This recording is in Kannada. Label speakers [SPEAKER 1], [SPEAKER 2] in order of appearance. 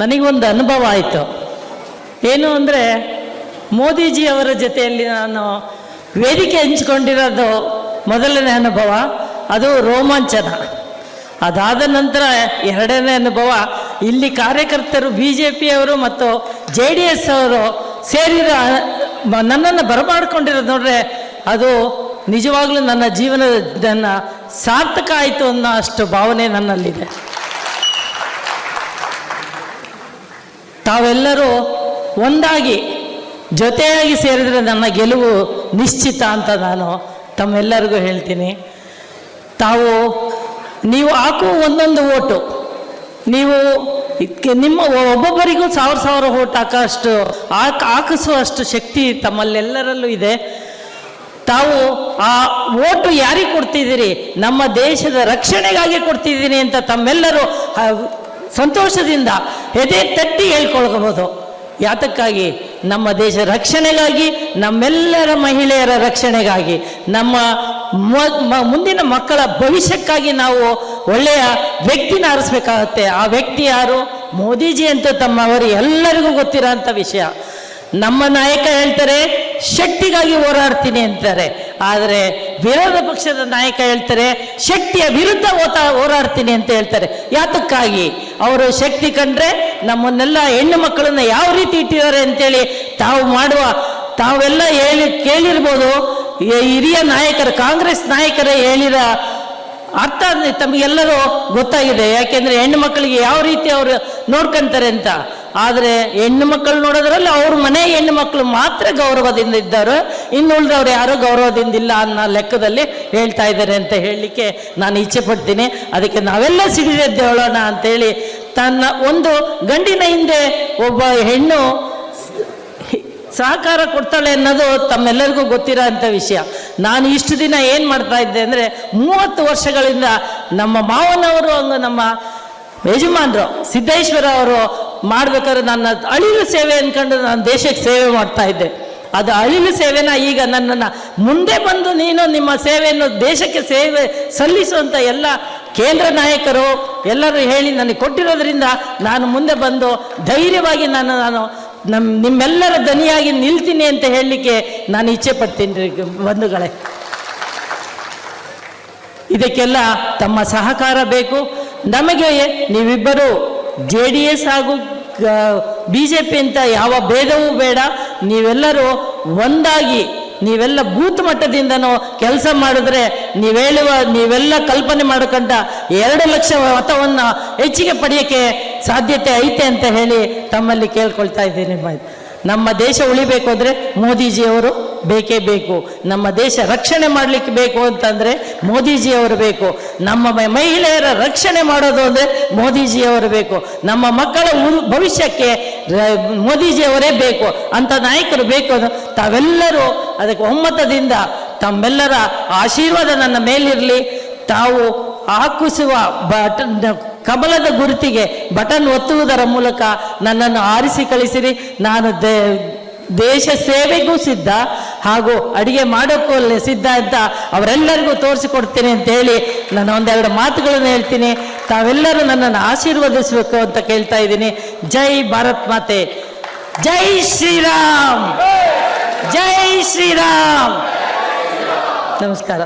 [SPEAKER 1] ನನಗೊಂದು ಅನುಭವ ಆಯಿತು. ಏನು ಅಂದರೆ ಮೋದಿಜಿಯವರ ಜೊತೆಯಲ್ಲಿ ನಾನು ವೇದಿಕೆ ಹಂಚಿಕೊಂಡಿರೋದು ಮೊದಲನೇ ಅನುಭವ, ಅದು ರೋಮಾಂಚನ. ಅದಾದ ನಂತರ ಎರಡನೇ ಅನುಭವ, ಇಲ್ಲಿ ಕಾರ್ಯಕರ್ತರು ಬಿ ಜೆ ಪಿಯವರು ಮತ್ತು ಜೆ ಡಿ ಎಸ್ ಅವರು ಸೇರಿರೋ, ನನ್ನನ್ನು ಬರಮಾಡ್ಕೊಂಡಿರೋದು ನೋಡ್ರೆ ಅದು ನಿಜವಾಗ್ಲೂ ನನ್ನ ಜೀವನದ ಸಾರ್ಥಕ ಆಯಿತು ಅನ್ನೋ ಅಷ್ಟು ಭಾವನೆ ನನ್ನಲ್ಲಿದೆ. ತಾವೆಲ್ಲರೂ ಒಂದಾಗಿ, ಜೊತೆಯಾಗಿ ಸೇರಿದರೆ ನನ್ನ ಗೆಲುವು ನಿಶ್ಚಿತ ಅಂತ ನಾನು ತಮ್ಮೆಲ್ಲರಿಗೂ ಹೇಳ್ತೀನಿ. ತಾವು, ನೀವು ಹಾಕುವ ಒಂದೊಂದು ಓಟು, ನೀವು ನಿಮ್ಮ ಒಬ್ಬೊಬ್ಬರಿಗೂ ಸಾವಿರ ಸಾವಿರ ಓಟ್ ಹಾಕೋಷ್ಟು, ಹಾಕ್, ಹಾಕಿಸುವಷ್ಟು ಶಕ್ತಿ ತಮ್ಮಲ್ಲೆಲ್ಲರಲ್ಲೂ ಇದೆ. ತಾವು ಆ ಓಟು ಯಾರಿಗೆ ಕೊಡ್ತಿದ್ದೀರಿ? ನಮ್ಮ ದೇಶದ ರಕ್ಷಣೆಗಾಗಿ ಕೊಡ್ತಿದ್ದೀನಿ ಅಂತ ತಮ್ಮೆಲ್ಲರೂ ಸಂತೋಷದಿಂದ ಎದೆ ತಟ್ಟಿ ಹೇಳ್ಕೊಳ್ಕೋಬೋದು ಯಾತಕ್ಕಾಗಿ? ನಮ್ಮ ದೇಶ ರಕ್ಷಣೆಗಾಗಿ, ನಮ್ಮೆಲ್ಲರ ಮಹಿಳೆಯರ ರಕ್ಷಣೆಗಾಗಿ, ನಮ್ಮ ಮುಂದಿನ ಮಕ್ಕಳ ಭವಿಷ್ಯಕ್ಕಾಗಿ ನಾವು ಒಳ್ಳೆಯ ವ್ಯಕ್ತಿನ ಆರಿಸ್ಬೇಕಾಗತ್ತೆ. ಆ ವ್ಯಕ್ತಿ ಯಾರು? ಮೋದಿಜಿ ಅಂತ ತಮ್ಮವರು ಎಲ್ಲರಿಗೂ ಗೊತ್ತಿರೋ ವಿಷಯ. ನಮ್ಮ ನಾಯಕ ಹೇಳ್ತಾರೆ, ಶಕ್ತಿಗಾಗಿ ಹೋರಾಡ್ತೀನಿ ಅಂತಾರೆ. ಆದರೆ ವಿರೋಧ ಪಕ್ಷದ ನಾಯಕ ಹೇಳ್ತಾರೆ, ಶಕ್ತಿಯ ವಿರುದ್ಧ ಓತಾ ಹೋರಾಡ್ತೀನಿ ಅಂತ ಹೇಳ್ತಾರೆ. ಯಾತಕ್ಕಾಗಿ? ಅವರು ಶಕ್ತಿ ಕಂಡ್ರೆ ನಮ್ಮನ್ನೆಲ್ಲ ಹೆಣ್ಣು ಮಕ್ಕಳನ್ನ ಯಾವ ರೀತಿ ಇಟ್ಟಿದ್ದಾರೆ ಅಂತೇಳಿ ತಾವು ಮಾಡುವ, ತಾವೆಲ್ಲ ಹೇಳಿ, ಕೇಳಿರ್ಬೋದು. ಹಿರಿಯ ನಾಯಕರು, ಕಾಂಗ್ರೆಸ್ ನಾಯಕರೇ ಹೇಳಿದ ಅರ್ಥ ತಮಗೆಲ್ಲರೂ ಗೊತ್ತಾಗಿದೆ. ಯಾಕೆಂದ್ರೆ ಹೆಣ್ಣು ಮಕ್ಕಳಿಗೆ ಯಾವ ರೀತಿ ಅವರು ನೋಡ್ಕೊಂತಾರೆ ಅಂತ. ಆದರೆ ಹೆಣ್ಣು ಮಕ್ಕಳು ನೋಡೋದ್ರಲ್ಲಿ ಅವ್ರ ಮನೆ ಹೆಣ್ಣು ಮಕ್ಕಳು ಮಾತ್ರ ಗೌರವದಿಂದ ಇದ್ದಾರೆ. ಇನ್ನುಳಿದವ್ರು ಯಾರು ಗೌರವದಿಂದ ಇಲ್ಲ ಅನ್ನೋ ಲೆಕ್ಕದಲ್ಲಿ ಹೇಳ್ತಾ ಇದ್ದಾರೆ ಅಂತ ಹೇಳಲಿಕ್ಕೆ ನಾನು ಇಚ್ಛೆ ಪಡ್ತೀನಿ. ಅದಕ್ಕೆ ನಾವೆಲ್ಲ ಸಿಡಿದೆದ್ದೇಳೋಣ ಅಂತೇಳಿ ತನ್ನ ಒಂದು ಗಂಡಿನ ಹಿಂದೆ ಒಬ್ಬ ಹೆಣ್ಣು ಸಹಕಾರ ಕೊಡ್ತಾಳೆ ಅನ್ನೋದು ತಮ್ಮೆಲ್ಲರಿಗೂ ಗೊತ್ತಿರೋ ಅಂಥ ವಿಷಯ. ನಾನು ಇಷ್ಟು ದಿನ ಏನು ಮಾಡ್ತಾ ಇದ್ದೆ ಅಂದರೆ ಮೂವತ್ತು ವರ್ಷಗಳಿಂದ ನಮ್ಮ ಮಾವನವರು ಹಂಗೆ ನಮ್ಮ ಯಜಮಾನರು ಸಿದ್ದೇಶ್ವರ ಅವರು ಮಾಡ್ಬೇಕಾದ್ರೆ ನನ್ನ ಅಳಿಲು ಸೇವೆ ಅಂದ್ಕೊಂಡು ನಾನು ದೇಶಕ್ಕೆ ಸೇವೆ ಮಾಡ್ತಾ ಇದ್ದೆ. ಅದು ಅಳಿಲು ಸೇವೆನ ಈಗ ನನ್ನನ್ನು ಮುಂದೆ ಬಂದು ನೀನು ನಿಮ್ಮ ಸೇವೆಯನ್ನು ದೇಶಕ್ಕೆ ಸೇವೆ ಸಲ್ಲಿಸುವಂಥ ಎಲ್ಲ ಕೇಂದ್ರ ನಾಯಕರು ಎಲ್ಲರೂ ಹೇಳಿ ನನಗೆ ಕೊಟ್ಟಿರೋದ್ರಿಂದ ನಾನು ಮುಂದೆ ಬಂದು ಧೈರ್ಯವಾಗಿ ನಾನು ನಾನು ನಮ್ಮ ನಿಮ್ಮೆಲ್ಲರ ದನಿಯಾಗಿ ನಿಲ್ತೀನಿ ಅಂತ ಹೇಳಲಿಕ್ಕೆ ನಾನು ಇಚ್ಛೆ ಪಡ್ತೀನಿ ರೀ ಬಂಧುಗಳೇ. ಇದಕ್ಕೆಲ್ಲ ತಮ್ಮ ಸಹಕಾರ ಬೇಕು. ನಮಗೆ ನೀವಿಬ್ಬರು ಜೆ ಡಿ ಎಸ್ ಹಾಗೂ ಬಿ ಜೆ ಪಿ ಅಂತ ಯಾವ ಭೇದವೂ ಬೇಡ. ನೀವೆಲ್ಲರೂ ಒಂದಾಗಿ, ನೀವೆಲ್ಲ ಬೂತ್ ಮಟ್ಟದಿಂದನೂ ಕೆಲಸ ಮಾಡಿದ್ರೆ ನೀವು ಹೇಳುವ, ನೀವೆಲ್ಲ ಕಲ್ಪನೆ ಮಾಡ್ಕೊಂಡ ಎರಡು ಲಕ್ಷ ಮತವನ್ನು ಹೆಚ್ಚಿಗೆ ಪಡೆಯೋಕ್ಕೆ ಸಾಧ್ಯತೆ ಐತೆ ಅಂತ ಹೇಳಿ ತಮ್ಮಲ್ಲಿ ಕೇಳ್ಕೊಳ್ತಾ ಇದ್ದೀನಿ. ನಮ್ಮ ದೇಶ ಉಳಿಬೇಕು ಅಂದರೆ ಮೋದಿಜಿಯವರು ಬೇಕೇ ಬೇಕು. ನಮ್ಮ ದೇಶ ರಕ್ಷಣೆ ಮಾಡಲಿಕ್ಕೆ ಬೇಕು ಅಂತಂದರೆ ಮೋದಿಜಿಯವರು ಬೇಕು. ನಮ್ಮ ಮಹಿಳೆಯರ ರಕ್ಷಣೆ ಮಾಡೋದು ಅಂದರೆ ಮೋದಿಜಿಯವರು ಬೇಕು. ನಮ್ಮ ಮಕ್ಕಳ ಭವಿಷ್ಯಕ್ಕೆ ಮೋದಿಜಿಯವರೇ ಬೇಕು. ಅಂತ ನಾಯಕರು ಬೇಕು ತಾವೆಲ್ಲರೂ ಅದಕ್ಕೆ ಒಮ್ಮತದಿಂದ ತಮ್ಮೆಲ್ಲರ ಆಶೀರ್ವಾದ ನನ್ನ ಮೇಲಿರಲಿ. ತಾವು ಹಾಕಿಸುವ ಬಟನ್, ಕಮಲದ ಗುರುತಿಗೆ ಬಟನ್ ಒತ್ತುವುದರ ಮೂಲಕ ನನ್ನನ್ನು ಆರಿಸಿ ಕಳಿಸಿರಿ. ನಾನು ದೇಶ ಸೇವೆಗೂ ಸಿದ್ಧ. ಹಾಗೂ ಅಡಿಗೆ ಮಾಡೋಕ್ಕೂ ಅಲ್ಲಿ ಸಿದ್ಧ ಅಂತ ಅವರೆಲ್ಲರಿಗೂ ತೋರಿಸಿಕೊಡ್ತೀನಿ ಅಂತ ಹೇಳಿ ನಾನು ಒಂದೆರಡು ಮಾತುಗಳನ್ನು ಹೇಳ್ತೀನಿ. ತಾವೆಲ್ಲರೂ ನನ್ನನ್ನು ಆಶೀರ್ವದಿಸಬೇಕು ಅಂತ ಕೇಳ್ತಾ ಇದ್ದೀನಿ. ಜೈ ಭಾರತ್ ಮಾತೆ. ಜೈ ಶ್ರೀರಾಮ್. ಜೈ ಶ್ರೀರಾಮ್. ನಮಸ್ಕಾರ.